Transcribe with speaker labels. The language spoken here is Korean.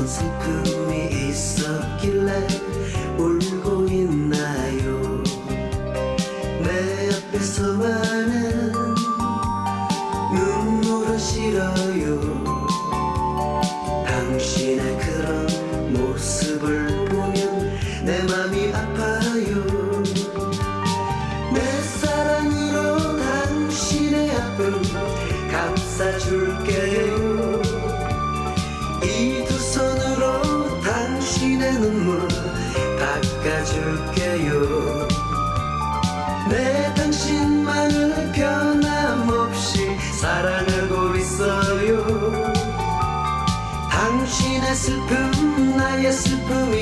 Speaker 1: 무슨 슬픔이 있었길래 울고 있나요? 내 앞에서만은 눈물은 싫어요. 당신의 그런 모습을 보면 내 맘이 아파요. 내 사랑으로 당신의 아픔 감싸줄게요. 이 눈물 닦아줄게요. 내 당신만을 변함없이 사랑하고 있어요. 당신의 슬픔 나의 나눠요